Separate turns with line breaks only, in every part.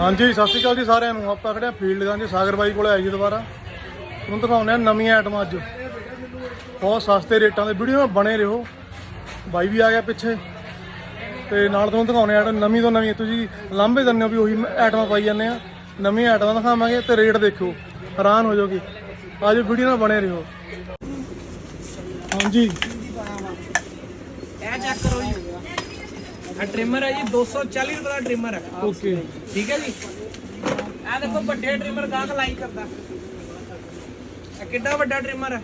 ਹਾਂਜੀ, ਸਤਿ ਸ਼੍ਰੀ ਅਕਾਲ ਜੀ ਸਾਰਿਆਂ ਨੂੰ। ਆਪਾਂ ਖੜੇ ਫੀਲਡ ਫੀਲਡ ਜੀ ਸਾਗਰ ਬਾਈ ਕੋਲੇ ਆਏ ਜੀ ਦੁਬਾਰਾ। ਤੁਹਾਨੂੰ ਦਿਖਾਉਂਦੇ ਆ ਨਵੀਆਂ ਆਈਟਮਾਂ ਅੱਜ। ਬਹੁਤ ਸਸਤੇ ਰੇਟਾਂ ਦੇ ਵੀਡੀਓ ਵਿੱਚ ਬਣੇ ਰਹੋ। ਬਾਈ ਵੀ ਆ ਗਿਆ ਪਿੱਛੇ। ਤੇ ਨਾਲ ਤੁਹਾਨੂੰ ਦਿਖਾਉਂਦੇ ਆ ਨਵੀਂ ਤੋਂ ਨਵੀਂ। ਤੁਸੀਂ ਲਾਂਭੇ ਦਿੰਦੇ ਹੋ ਵੀ ਉਹੀ ਆਈਟਮਾਂ ਪਾਈ ਜਾਂਦੇ ਆ। ਨਵੀਆਂ ਆਈਟਮਾਂ ਦਿਖਾਵਾਂਗੇ ਤੇ ਰੇਟ ਦੇਖਿਓ। ਹੈਰਾਨ ਹੋ ਜਾਓਗੇ। ਅੱਜ ਵੀਡੀਓ ਨਾਲ ਬਣੇ ਰਹੋ। ਹਾਂਜੀ।
ਇਹ ਚੈੱਕ ਕਰੋ ਜੀ। ਇਹ ਟ੍ਰਿਮਰ ਹੈ ਜੀ 240 ਰੁਪਏ ਦਾ ਟ੍ਰਿਮਰ ਹੈ
ਓਕੇ
ਠੀਕ ਹੈ ਜੀ ਇਹ ਦੇਖੋ ਵੱਡੇ ਟ੍ਰਿਮਰ ਗਾਹਕ ਲਾਈਕ ਕਰਦਾ ਇਹ ਕਿੱਡਾ ਵੱਡਾ ਟ੍ਰਿਮਰ ਹੈ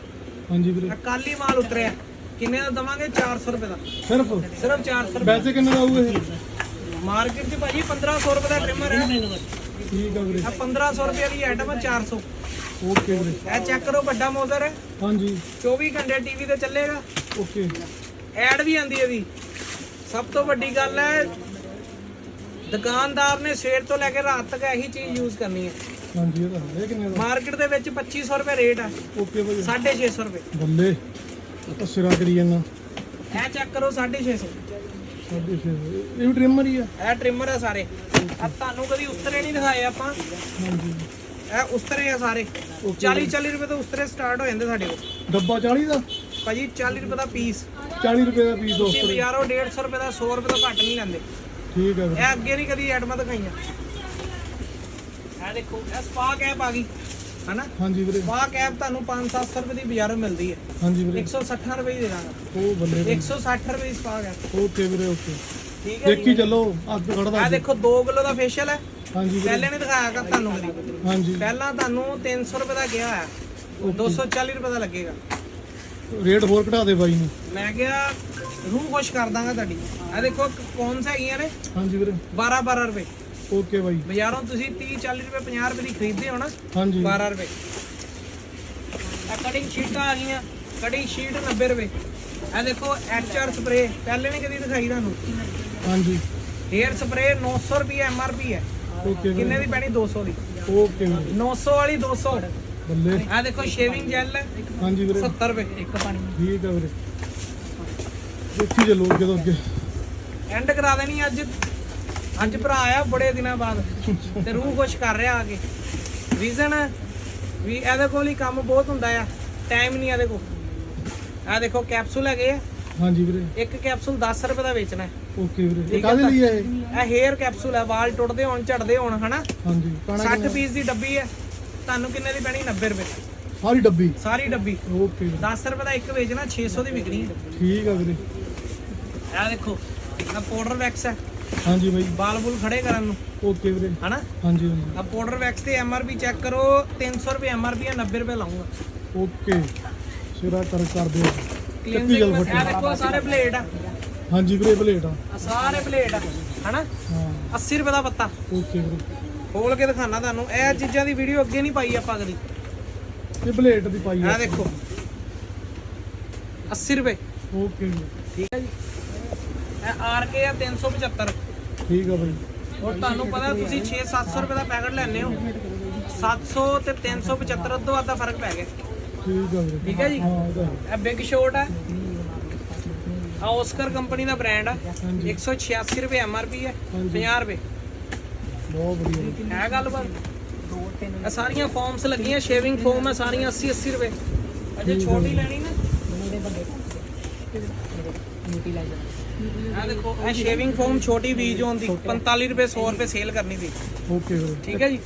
ਹਾਂਜੀ ਵੀਰੇ
ਇਹ ਕੱਲ ਹੀ ਮਾਲ ਉਤਰਿਆ ਕਿੰਨੇ ਦਾ ਦਵਾਂਗੇ 400 ਰੁਪਏ ਦਾ
ਸਿਰਫ
ਸਿਰਫ 400 ਰੁਪਏ
ਵੈਸੇ ਕਿੰਨੇ ਦਾ ਆਊ ਇਹ
ਮਾਰਕੀਟ 'ਚ ਭਾਜੀ 1500 ਰੁਪਏ ਦਾ ਟ੍ਰਿਮਰ ਹੈ
ਠੀਕ ਆ ਵੀਰੇ
ਇਹ 1500 ਰੁਪਏ ਦੀ ਆਈਟਮ ਹੈ 400
ਓਕੇ ਵੀਰੇ
ਇਹ ਚੈੱਕ ਕਰੋ ਵੱਡਾ ਮੋਜ਼ਰ ਹੈ
ਹਾਂਜੀ
24 ਘੰਟੇ ਟੀਵੀ ਤੇ ਚੱਲੇਗਾ
ਓਕੇ
ਐਡ ਵੀ ਆਂਦੀ ਹੈ ਦੀ ਸਭ ਤੋਂ ਵੱਡੀ ਗੱਲ ਹੈ ਦੁਕਾਨਦਾਰ ਨੇ ਸਵੇਰ ਤੋਂ ਲੈ ਕੇ ਰਾਤ ਤੱਕ ਇਹੀ ਚੀਜ਼ ਯੂਜ਼ ਕਰਨੀ ਹੈ।
ਹਾਂਜੀ ਇਹ ਤਾਂ ਹੈ। ਇਹ ਕਿੰਨੇ ਦਾ?
ਮਾਰਕੀਟ ਦੇ ਵਿੱਚ 2500 ਰੁਪਏ ਰੇਟ ਹੈ
ਓਕੇ ਭਾਈ
650 ਰੁਪਏ।
ਬੱਲੇ ਇਹ ਤਾਂ ਸਿਰਾ ਕਰੀ ਜਾਂਦਾ।
ਇਹ ਚੈੱਕ ਕਰੋ 650
ਸਾਡੇ ਛੇ ਸੌ। ਇਹ ਵੀ ਟ੍ਰਿਮਰ ਹੀ ਆ।
ਇਹ ਟ੍ਰਿਮਰ ਹੈ ਸਾਰੇ। ਆ ਤੁਹਾਨੂੰ ਕਦੀ ਉਸਤਰੇ ਨਹੀਂ ਦਿਖਾਏ ਆਪਾਂ?
ਹਾਂਜੀ।
ਇਹ ਉਸਤਰੇ ਆ ਸਾਰੇ। 40 40 ਰੁਪਏ ਤੋਂ ਉਸਤਰੇ ਸਟਾਰਟ ਹੋ ਜਾਂਦੇ ਸਾਡੇ ਕੋਲ।
ਡੱਬਾ 40 ਦਾ?
ਭਾਜੀ 40 ਰੁਪਏ ਦਾ ਪੀਸ
40 ਰੁਪਏ ਦਾ ਪੀਸ
ਤੁਸੀਂ
ਦੋਸਤੋ।
ਬਾਜ਼ਾਰੋਂ 150 ਰੁਪਏ ਦਾ 100 ਰੁਪਏ ਤੋਂ ਘੱਟ ਨਹੀਂ ਲੈਂਦੇ।
ਠੀਕ ਹੈ ਵੀਰੇ
ਇਹ ਅੱਗੇ ਨਹੀਂ ਕਦੀ ਐਟਮਾਂ ਦਿਖਾਈਆਂ। ਇਹ ਦੇਖੋ ਇਹ ਸਪਾ ਕੈਪ ਆ ਗਈ ਹਨਾ?
ਹਾਂਜੀ ਵੀਰੇ।
ਸਪਾ ਕੈਪ ਤੁਹਾਨੂੰ 5-700 ਰੁਪਏ ਦੀ ਬਾਜ਼ਾਰੋਂ ਮਿਲਦੀ ਹੈ।
ਹਾਂਜੀ ਵੀਰੇ।
160 ਰੁਪਏ ਦੀ ਦੇ ਦਾਂਗਾ।
ਉਹ ਬੱਲੇ
160 ਰੁਪਏ ਦੀ ਸਪਾ ਕੈਪ।
ਓਕੇ ਵੀਰੇ ਓਕੇ।
ਠੀਕ ਹੈ
ਦੇਖੀ ਚੱਲੋ ਅੱਗ ਖੜਦਾ
ਆ ਦੇਖੋ 2 ਕਿਲੋ ਦਾ ਫੇਸ਼ੀਅਲ ਹੈ।
ਹਾਂਜੀ ਵੀਰੇ।
ਪਹਿਲੇ ਨਹੀਂ ਦਿਖਾਇਆ ਕਰ ਤੁਹਾਨੂੰ ਕਦੀ।
ਹਾਂਜੀ।
ਪਹਿਲਾਂ ਤੁਹਾਨੂੰ 300 ਰੁਪਏ ਦਾ ਗਿਆ ਹੈ 240 ਰੁਪਏ ਦਾ ਲੱਗੇਗਾ।
ਰੇਟ ਹੋਰ ਘਟਾ ਦੇ ਬਾਈ ਨੂੰ।
ਮੈਂ ਕਿਹਾ ਰੂਹ ਖੁਸ਼ ਕਰ ਦਾਂਗਾ ਤੁਹਾਡੀ। ਆ ਦੇਖੋ ਕੌਣ ਸਾ ਹੈਗੀਆਂ ਨੇ।
ਹਾਂਜੀ ਵੀਰੇ।
12 12 ਰੁਪਏ।
Okay bye.
ਬਾਜ਼ਾਰੋਂ ਤੁਸੀਂ 30 40 ਰੁਪਏ 50 ਰੁਪਏ ਦੀ ਖਰੀਦਦੇ ਹੋ ਨਾ
ਹਾਂਜੀ।
12 ਰੁਪਏ। ਆ ਕਟਿੰਗ ਸ਼ੀਟਾਂ ਆ ਗਈਆਂ। ਕਟਿੰਗ ਸ਼ੀਟ 90 ਰੁਪਏ। ਆ ਦੇਖੋ ਐਚਆਰ ਸਪਰੇ ਪਹਿਲੇ ਨਹੀਂ ਕਦੀ ਦਿਖਾਈ ਤੁਹਾਨੂੰ?
ਹਾਂਜੀ।
ਹੇਅਰ ਸਪਰੇ 900 ਰੁਪਏ ਐਮਆਰਪੀ ਹੈ।
ਓਕੇ
ਕਿੰਨੇ ਦੀ ਪੈਣੀ? 200 ਦੀ।
ਓਕੇ ਵੀਰੇ
900 ਵਾਲੀ 200
ਬੱਲੇ
ਆ ਦੇਖੋ ਸ਼ੇਵਿੰਗ ਜੈਲ
ਹਾਂਜੀ ਵੀਰੇ।
70 ਰੁਪਏ। ਇੱਕ ਪਾਣੀ।
ਠੀਕ ਹੈ ਵੀਰੇ। ਦੇਖੀ ਚੱਲੋ ਅੱਗੇ ਤੋਂ ਅੱਗੇ।
ਐਂਡ ਕਰਾ ਦੇਣੀ ਅੱਜ। ਅੱਜ ਭਰਾ ਆਇਆ ਬੜੇ ਦਿਨਾਂ ਬਾਅਦ। ਤੇ ਰੂਹ ਖੁਸ਼ ਕਰ ਰਿਹਾ ਆ ਕੇ। ਰੀਜ਼ਨ ਵੀ ਇਹਦੇ ਕੋਲ ਹੀ ਕੰਮ ਬਹੁਤ ਹੁੰਦਾ ਆ। ਟਾਈਮ ਨਹੀਂ ਇਹਦੇ ਕੋਲ। ਆ ਦੇਖੋ ਕੈਪਸੂਲ ਹੈਗੇ ਆ।
ਹਾਂਜੀ ਵੀਰੇ।
ਇੱਕ ਕੈਪਸੂਲ 10 ਰੁਪਏ ਦਾ ਵੇਚਣਾ ਹੈ।
ਓਕੇ ਵੀਰੇ। ਇਹ ਕਾਹਦੇ ਲਈ ਹੈ ਇਹ?
ਇਹ ਹੇਅਰ ਕੈਪਸੂਲ ਹੈ ਵਾਲ ਟੁੱਟਦੇ ਹੋਣ ਝੜਦੇ ਹੋਣ ਹਨਾ?
ਹਾਂਜੀ। ਕਾਣਾ
60 ਪੀਸ ਦੀ ਡੱਬੀ ਹੈ। ਤੁਹਾਨੂੰ ਕਿੰਨੇ ਦੀ ਪੈਣੀ? 90 ਰੁਪਏ
ਸਾਰੀ ਡੱਬੀ?
ਸਾਰੀ ਡੱਬੀ।
ਓਕੇ। ਵੀਰੇ
10 ਰੁਪਏ ਦਾ ਇੱਕ ਵੇਚਣਾ 600 ਦੀ ਵਿਕਣੀ। ਹੈ
ਠੀਕ ਆ ਵੀਰੇ।
ਇਹ ਦੇਖੋ ਆ ਪਾਊਡਰ ਵੈਕਸ ਹੈ।
ਹਾਂਜੀ ਬਾਈ।
ਵਾਲ ਬੁਲ ਖੜੇ ਕਰਨ ਨੂੰ।
ਓਕੇ ਵੀਰੇ।
ਹਨਾ?
ਹਾਂਜੀ ਹਾਂਜੀ।
ਆ ਪਾਊਡਰ ਵੈਕਸ ਤੇ ਐਮਆਰਪੀ ਚੈੱਕ ਕਰੋ 300 ਰੁਪਏ ਐਮਆਰਪੀ ਹੈ 90 ਰੁਪਏ ਲਾਉਂਗਾ।
ਓਕੇ। ਸਿਰਾ ਕਰ ਕਰ ਦਿਓ ਚੱਕੀ ਗੱਲ ਫੱਟੀ।
ਦੇਖੋ ਆਹ ਸਾਰੇ ਪਲੇਟ ਆ।
ਹਾਂਜੀ ਵੀਰੇ ਪਲੇਟ ਆ।
ਆਹ ਸਾਰੇ ਪਲੇਟ ਆ ਹਨਾ?
ਹਾਂ।
80 ਰੁਪਏ ਦਾ ਪੱਤਾ।
ਓਕੇ ਵੀਰੇ।
ਖੋਲ ਕੇ ਦਿਖਾਣਾ ਤੁਹਾਨੂੰ। ਇਹ ਚੀਜ਼ਾਂ ਦੀ ਵੀਡੀਓ ਅੱਗੇ ਨਹੀਂ ਪਾਈ ਆਪਾਂ ਕਦੀ
ਇਹ ਪਲੇਟ ਦੀ ਪਾਈ ਆ।
ਇਹ ਦੇਖੋ। 80 ਰੁਪਏ।
ਓਕੇ ਵੀਰੇ
ਠੀਕ ਹੈ ਜੀ। ਇਹ ਆਰ ਕੇ ਆ 375
ਠੀਕ ਆ ਬਾਈ।
ਔਰ ਤੁਹਾਨੂੰ ਪਤਾ ਤੁਸੀਂ 6-700 ਰੁਪਏ ਦਾ ਪੈਕਟ ਲੈਣੇ ਹੋ। 700 ਤੇ 375 ਤੋਂ ਵੱਧ ਦਾ ਫ਼ਰਕ ਪੈ ਗਿਆ।
ਠੀਕ ਆ ਵੀਰੇ
ਠੀਕ ਹੈ ਜੀ।
ਹਾਂ ਇਹ ਤਾਂ ਹੈ।
ਇਹ ਬਿਗ ਸ਼ੋਟ ਹੈ ਆ ਓਸਕਰ ਕੰਪਨੀ ਦਾ ਬ੍ਰਾਂਡ ਆ।
ਹਾਂਜੀ।
186 ਰੁਪਏ ਐਮਆਰਪੀ ਹੈ
ਹਾਂਜੀ।
50 ਰੁਪਏ।
ਬਹੁਤ ਵਧੀਆ
ਹੈ ਗੱਲ ਬਾਤ ਇਹ ਸਾਰੀਆਂ ਫਾਰਮਸ ਲੱਗੀਆਂ ਸ਼ੇਵਿੰਗ ਫੋਮ ਹੈ ਸਾਰੀਆਂ 80 80 ਰੁਪਏ। ਅਜੇ ਛੋਟੀ ਲੈਣੀ ਨਾ। ਆ ਦੇਖੋ ਇਹ ਸ਼ੇਵਿੰਗ ਫੋਮ ਛੋਟੀ ਵੀ ਜ਼ੋਨ ਦੀ 45 ਰੁਪਏ 100 ਰੁਪਏ ਸੇਲ ਕਰਨੀ ਦੀ
ਓਕੇ
ਠੀਕ ਹੈ ਜੀ।